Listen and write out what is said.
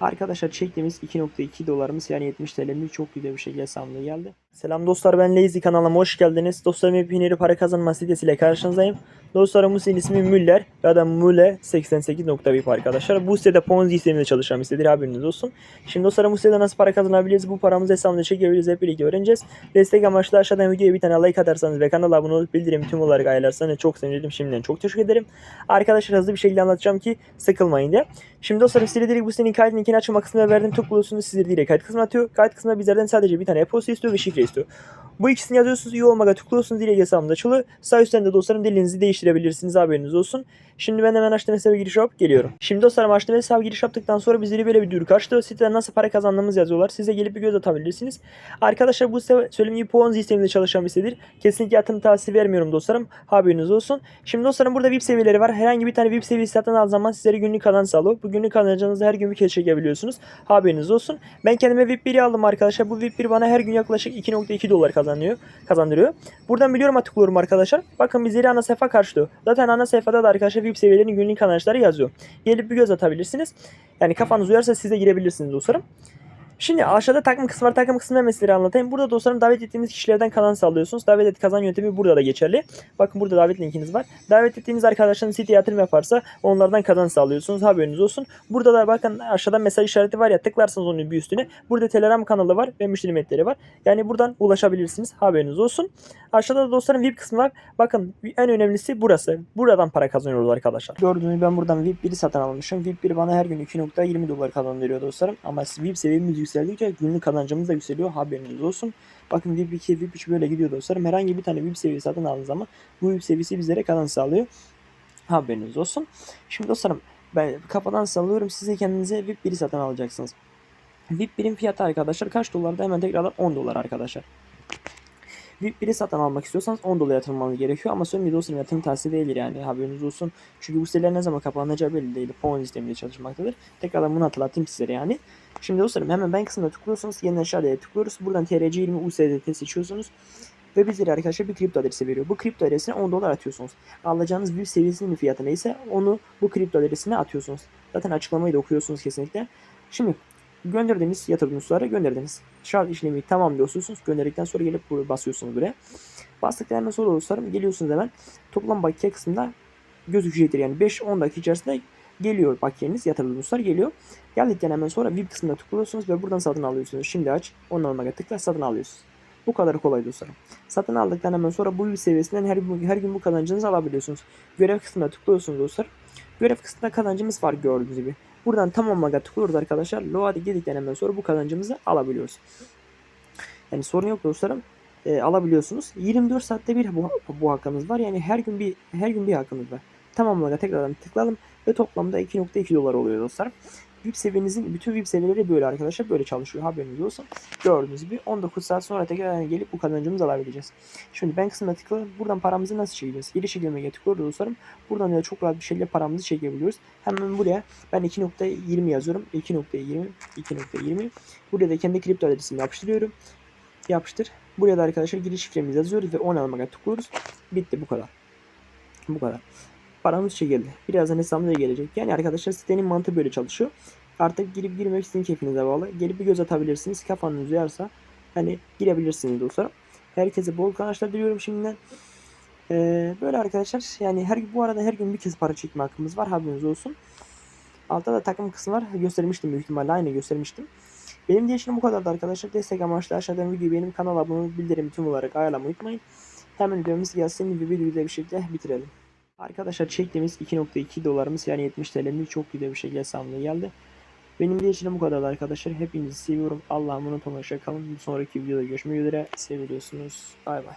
Arkadaşlar çektiğimiz 2.2 dolarımız yani 70 TL'miz çok güzel bir şekilde hesabına geldi. Selam dostlar ben Lazy kanalıma hoş geldiniz. Dostlarım hepinleri para kazanma sitesiyle karşınızdayım. Dostlarım ismi Müller ya da Mule 88.vip arkadaşlar. Bu sitede Ponzi sisteminde çalışan bir sitedir haberiniz olsun. Şimdi dostlarım bu sitede nasıl para kazanabiliriz? Bu paramızı hesabına çekebiliriz hep birlikte öğreneceğiz. Destek amaçlı aşağıdan videoya bir tane like atarsanız ve kanala abone olup bildirim tüm olarak ayarlarsanız çok sevinirim. Şimdiden çok teşekkür ederim. Arkadaşlar hızlı bir şekilde anlatacağım ki sıkılmayın diye. Şimdi dostlarım size direkt bu sitenin kayıt linkini açma kısmına verdim. Tıklıyorsunuz sizleri direkt kayıt kısmına atıyor. Kayıt kısmına bizlerden sadece bir tane e-posta istiyor ve şifre istiyor. Bu ikisini yazıyorsunuz. iyi olmaga tıklıyorsunuz. Direkt hesabınız açılı. Sağ üstten de dostlarım dilinizi değiştirebilirsiniz. Haberiniz olsun. Şimdi ben hemen açtığım hesaba giriş yapıp geliyorum. Şimdi dostlarım açtığım hesaba giriş yaptıktan sonra bizleri böyle bir duyuru karşılıyor. Siteden nasıl para kazandığımız yazıyorlar. Siz de gelip bir göz atabilirsiniz. Arkadaşlar bu site söylediğim gibi Ponzi sisteminde çalışan bir sitedir. Kesinlikle yatırım tavsiye vermiyorum dostlarım. Haberiniz olsun. Şimdi dostlarım burada VIP seviyeleri var. Herhangi bir tane VIP seviyesi satın aldığınız zaman sizlere günlük kazanç sağlıyor. Bu günlük kazancınızı her gün bir kez çekebiliyorsunuz. Haberiniz olsun. Ben kendime VIP 1'i aldım arkadaşlar. Bu VIP 1 bana her gün yaklaşık 2.2 dolar kazanıyor, kazandırıyor. Buradan biliyorum tıklıyorum arkadaşlar. Bakın bizleri ana sayfa karşılıyor. Zaten ana sayfada da arkadaşlar VIP seviyelerinin günlük kazançları yazıyor. Gelip bir göz atabilirsiniz. Yani kafanız uyarsa siz de girebilirsiniz dostlarım. Şimdi aşağıda takım kısmı var. Takım kısmında meseleleri anlatayım. Burada dostlarım davet ettiğiniz kişilerden kazanç sağlıyorsunuz. Davet et kazan yöntemi burada da geçerli. Bakın burada davet linkiniz var. Davet ettiğiniz arkadaşlarınız siteye yatırım yaparsa onlardan kazanç sağlıyorsunuz. Haberiniz olsun. Burada da bakın aşağıda mesaj işareti var ya tıklarsanız onun bir üstüne. Burada Telegram kanalı var ve müşteri hizmetleri var. Yani buradan ulaşabilirsiniz. Haberiniz olsun. Aşağıda da dostlarım VIP kısmı var. Bakın en önemlisi burası. Buradan para kazanıyoruz arkadaşlar. Gördüğünüz ben buradan VIP 1'i satın almışım. VIP 1 bana her gün 2.20 dolar kazandırıyor dostlarım. Ama VIP seviyemiz yükseldikçe günlük kazancımız da yükseliyor. Haberiniz olsun. Bakın VIP 2, VIP 3 böyle gidiyor dostlarım. Herhangi bir tane VIP seviyesi satın aldığınız zaman bu VIP seviyesi bizlere kazanç sağlıyor. Haberiniz olsun. Şimdi dostlarım ben kafadan sallıyorum. Siz de kendinize VIP 1'i satın alacaksınız. VIP 1'in fiyatı arkadaşlar kaç dolarda hemen tekrardan 10 dolar arkadaşlar. VIP 1'i satın almak istiyorsanız 10 dolar yatırmanız gerekiyor ama söyleyeyim dostlarım yatırım tavsiye değildir yani haberiniz olsun. Çünkü bu siteler ne zaman kapanacağı belli değil. Ponzi sistemiyle çalışmaktadır. Tekrardan bunu hatırlatayım sizlere yani. Şimdi dostlarım hemen ben kısmına tıklıyorsunuz. Yeniden aşağıya tıklıyoruz. Buradan TRC20 USDT seçiyorsunuz. Ve bizlere arkadaşlar bir kripto adresi veriyor. Bu kripto adresine 10 dolar atıyorsunuz. Alacağınız VIP seviyesinin fiyatı neyse onu bu kripto adresine atıyorsunuz. Zaten açıklamayı da okuyorsunuz kesinlikle. Şimdi gönderdiğiniz yatırdığınız tutarı gönderdiniz. Şart işlemi tamam diyorsunuz. Gönderdikten sonra gelip buraya basıyorsunuz buraya. Bastıktan hemen sonra dostlarım geliyorsunuz hemen. Toplam bakiye kısmında gözükecektir. Yani 5-10 dakika içerisinde geliyor bakiyeniz yatırdığınız tutar geliyor. Geldikten hemen sonra VIP kısmına tıklıyorsunuz ve buradan satın alıyorsunuz. Şimdi aç. Ondan almaya tıkla satın alıyorsunuz. Bu kadar kolay dostlarım. Satın aldıktan hemen sonra bu seviyesinden her her gün bu kazancınızı alabiliyorsunuz. Görev kısmına tıklıyorsunuz dostlar. Görev kısmında kazancımız var gördüğünüz gibi. Buradan tamamlaga tıklıyoruz arkadaşlar. Load'e girdikten hemen sonra bu kazancımızı alabiliyoruz. Yani sorun yok dostlarım. E, alabiliyorsunuz. 24 saatte bir bu, bu hakkınız var. Yani her gün bir her gün bir hakkınız var. Tamamlaga tekrardan tıklayalım ve toplamda 2.2 dolar oluyor dostlar. VIP seviyenizin bütün VIP seviyeleri böyle arkadaşlar böyle çalışıyor haberiniz olsun. Gördüğünüz gibi 19 saat sonra tekrar gelip bu kazancımızı alabileceğiz. Şimdi ben kısmına tıklayalım. Buradan paramızı nasıl çekeceğiz? Geri çekilmeye tıklıyoruz dostlarım. Buradan da çok rahat bir şekilde paramızı çekebiliyoruz. Hemen buraya ben 2.20 yazıyorum. 2.20 2.20 Buraya da kendi kripto adresimi yapıştırıyorum. Yapıştır. Buraya da arkadaşlar giriş şifremizi yazıyoruz ve onaylamaya tıklıyoruz. Bitti bu kadar. Bu kadar paramız çekildi. Birazdan hesabımıza gelecek. Yani arkadaşlar sitenin mantığı böyle çalışıyor. Artık girip girmek sizin keyfinize bağlı. Gelip bir göz atabilirsiniz. Kafanız uyarsa hani girebilirsiniz dostlarım. Herkese bol kazançlar diliyorum şimdiden. Ee, böyle arkadaşlar yani her bu arada her gün bir kez para çekme hakkımız var haberiniz olsun. Altta da takım kısmı var. Göstermiştim büyük ihtimalle aynı göstermiştim. Benim diyişim bu kadardı arkadaşlar. Destek amaçlı aşağıdan videoyu benim kanala abone olup bildirim tüm olarak ayarlamayı unutmayın. Hemen videomuz gelsin ve videoyu da bir şekilde bitirelim. Arkadaşlar çektiğimiz 2.2 dolarımız yani 70 TL'miz çok güzel bir şekilde hesabına geldi. Benim de için bu kadar arkadaşlar. Hepinizi seviyorum. Allah'a emanet olun. Hoşça kalın. Bir sonraki videoda görüşmek üzere. Seviyorsunuz. Bay bay.